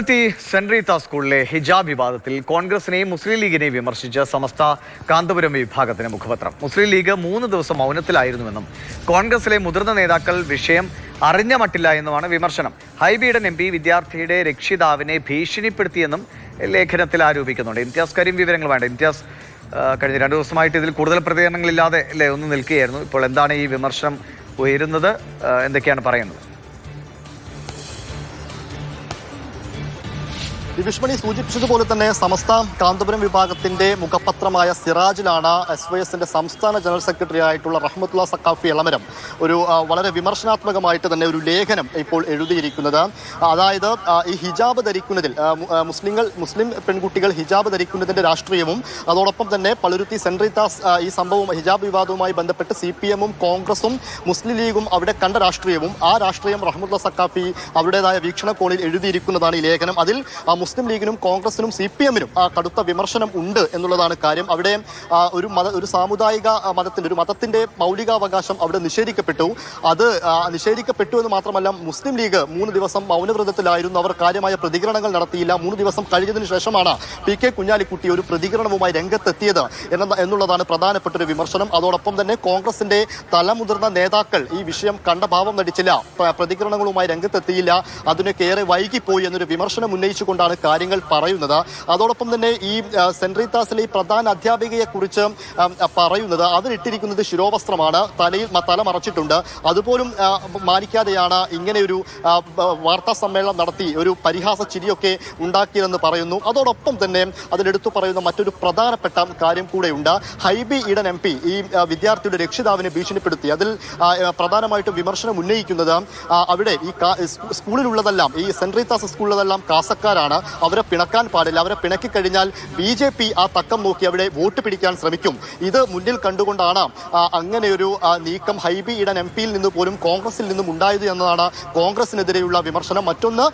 Palluruthy saint Reetha സ്കൂളിലെ ഹിജാബ് വിവാദത്തിൽ കോൺഗ്രസിനെയും മുസ്ലിം ലീഗിനെയും വിമർശിച്ച് സമസ്ത കാന്തപുരം വിഭാഗത്തിന് മുഖപത്രം. മുസ്ലിം ലീഗ് മൂന്ന് ദിവസം മൗനത്തിലായിരുന്നുവെന്നും കോൺഗ്രസിലെ മുതിർന്ന നേതാക്കൾ വിഷയം അറിഞ്ഞ മട്ടില്ല എന്നുമാണ് വിമർശനം. ഹൈബിയുടെ എം വിദ്യാർത്ഥിയുടെ രക്ഷിതാവിനെ ഭീഷണിപ്പെടുത്തിയെന്നും ലേഖനത്തിൽ ആരോപിക്കുന്നുണ്ട്. ഇംതിയാസ് കരീം വിവരങ്ങൾ വേണ്ട ഇംതിയാസ് കഴിഞ്ഞ രണ്ട് ദിവസമായിട്ട് ഇതിൽ കൂടുതൽ പ്രതികരണങ്ങളില്ലാതെ അല്ലേ ഒന്ന് നിൽക്കുകയായിരുന്നു. ഇപ്പോൾ എന്താണ് ഈ വിമർശനം ഉയരുന്നത്? എന്തൊക്കെയാണ് പറയുന്നത്? വിഷ്മണി സൂചിപ്പിച്ചതുപോലെ തന്നെ സമസ്ത കാന്തപുരം വിഭാഗത്തിന്റെ മുഖപത്രമായ സിറാജിലാണ് എസ് വൈ എസിന്റെ സംസ്ഥാന ജനറൽ സെക്രട്ടറി ആയിട്ടുള്ള റഹ്മത്തുള്ള സക്കാഫി എളമരം ഒരു വളരെ വിമർശനാത്മകമായിട്ട് തന്നെ ഒരു ലേഖനം ഇപ്പോൾ എഴുതിയിരിക്കുന്നത്. അതായത് ഈ ഹിജാബ് ധരിക്കുന്നതിൽ മുസ്ലിങ്ങൾ മുസ്ലിം പെൺകുട്ടികൾ ഹിജാബ് ധരിക്കുന്നതിന്റെ രാഷ്ട്രീയവും അതോടൊപ്പം തന്നെ പളുരുത്തി സെൻട്രിതാസ് ഈ സംഭവം ഹിജാബ് വിവാദവുമായി ബന്ധപ്പെട്ട് സി പി എമ്മും കോൺഗ്രസും മുസ്ലിം ലീഗും അവിടെ കണ്ട രാഷ്ട്രീയവും ആ രാഷ്ട്രീയം റഹ്മുല്ല സക്കാഫി അവരുടേതായ വീക്ഷണകോണിൽ എഴുതിയിരിക്കുന്നതാണ് ഈ ലേഖനം. അതിൽ മുസ്ലിം ലീഗിനും കോൺഗ്രസിനും സി പി എമ്മിനും കടുത്ത വിമർശനം ഉണ്ട് എന്നുള്ളതാണ് കാര്യം. അവിടെ ഒരു മത ഒരു സാമുദായിക മതത്തിന്റെ ഒരു മതത്തിന്റെ മൗലികാവകാശം അവിടെ നിഷേധിക്കപ്പെട്ടു. അത് നിഷേധിക്കപ്പെട്ടു എന്ന് മാത്രമല്ല മുസ്ലിം ലീഗ് മൂന്ന് ദിവസം മൗനവ്രതത്തിലായിരുന്നു. അവർ കാര്യമായ പ്രതികരണങ്ങൾ നടത്തിയില്ല. മൂന്ന് ദിവസം കഴിഞ്ഞതിന് ശേഷമാണ് പി കെ കുഞ്ഞാലിക്കുട്ടി ഒരു പ്രതികരണവുമായി രംഗത്തെത്തിയത് എന്ന എന്നുള്ളതാണ് പ്രധാനപ്പെട്ട ഒരു വിമർശനം. അതോടൊപ്പം തന്നെ കോൺഗ്രസിന്റെ തലമുതിർന്ന നേതാക്കൾ ഈ വിഷയം കണ്ട ഭാവം നടിച്ചില്ല. പ്രതികരണങ്ങളുമായി രംഗത്തെത്തിയില്ല. അതിനൊക്കെ ഏറെ വൈകിപ്പോയി എന്നൊരു വിമർശനം ഉന്നയിച്ചുകൊണ്ടാണ് കാര്യങ്ങൾ പറയുന്നത്. അതോടൊപ്പം തന്നെ ഈ സെൻട്രി താസിലെ ഈ പ്രധാന അധ്യാപികയെ കുറിച്ച് പറയുന്നത് അതിലിട്ടിരിക്കുന്നത് ശിരോവസ്ത്രമാണ്. തലയിൽ തല മറച്ചിട്ടുണ്ട്. അതുപോലും മാനിക്കാതെയാണ് ഇങ്ങനെയൊരു വാർത്താ സമ്മേളനം നടത്തി ഒരു പരിഹാസ ചിരിയൊക്കെ ഉണ്ടാക്കിയതെന്ന് പറയുന്നു. അതോടൊപ്പം തന്നെ അതിലെടുത്തു പറയുന്ന മറ്റൊരു പ്രധാനപ്പെട്ട കാര്യം കൂടെയുണ്ട്. ഹൈബി ഈഡൻ എം പി ഈ വിദ്യാർത്ഥിയുടെ രക്ഷിതാവിനെ ഭീഷണിപ്പെടുത്തി. അതിൽ പ്രധാനമായിട്ടും വിമർശനം ഉന്നയിക്കുന്നത് അവിടെ ഈ സ്കൂളിലുള്ളതെല്ലാം ഈ സെൻട്രി താസ് സ്കൂളിലുള്ളതെല്ലാം കാസക്കാരാണ്. അവരെ പിണക്കാൻ പാടില്ല. അവരെ പിണക്കി കഴിഞ്ഞാൽ ബി ജെ പി ആ തക്കം നോക്കി അവിടെ വോട്ട് പിടിക്കാൻ ശ്രമിക്കും. ഇത് മുന്നിൽ കണ്ടുകൊണ്ടാണ് അങ്ങനെ അങ്ങനെയൊരു നീക്കം ഹൈബി ഇടൻ എം പിയിൽ നിന്ന് പോലും കോൺഗ്രസിൽ നിന്നും ഉണ്ടായത് എന്നതാണ് കോൺഗ്രസിനെതിരെയുള്ള വിമർശനം. മറ്റൊന്ന്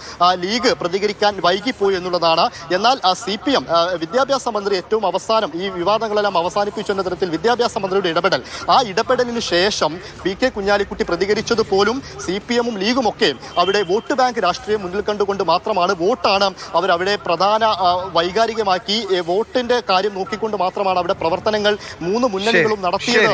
ലീഗ് പ്രതികരിക്കാൻ വൈകിപ്പോയി എന്നുള്ളതാണ്. എന്നാൽ സി പി എം വിദ്യാഭ്യാസ മന്ത്രി ഏറ്റവും അവസാനം ഈ വിവാദങ്ങളെല്ലാം അവസാനിപ്പിച്ചു എന്ന തരത്തിൽ വിദ്യാഭ്യാസ മന്ത്രിയുടെ ഇടപെടൽ. ആ ഇടപെടലിന് ശേഷം പി കെ കുഞ്ഞാലിക്കുട്ടി പ്രതികരിച്ചത് പോലും സി പി എമ്മും ലീഗും ഒക്കെ അവിടെ വോട്ട് ബാങ്ക് രാഷ്ട്രീയം മുന്നിൽ കണ്ടുകൊണ്ട് മാത്രമാണ് വോട്ടാണ് അവരവിടെ പ്രധാന വൈകാരികമാക്കി വോട്ടിന്റെ കാര്യം നോക്കിക്കൊണ്ട് മാത്രമാണ് അവിടെ പ്രവർത്തനങ്ങൾ മൂന്ന് മുന്നണികളും നടത്തിയത്.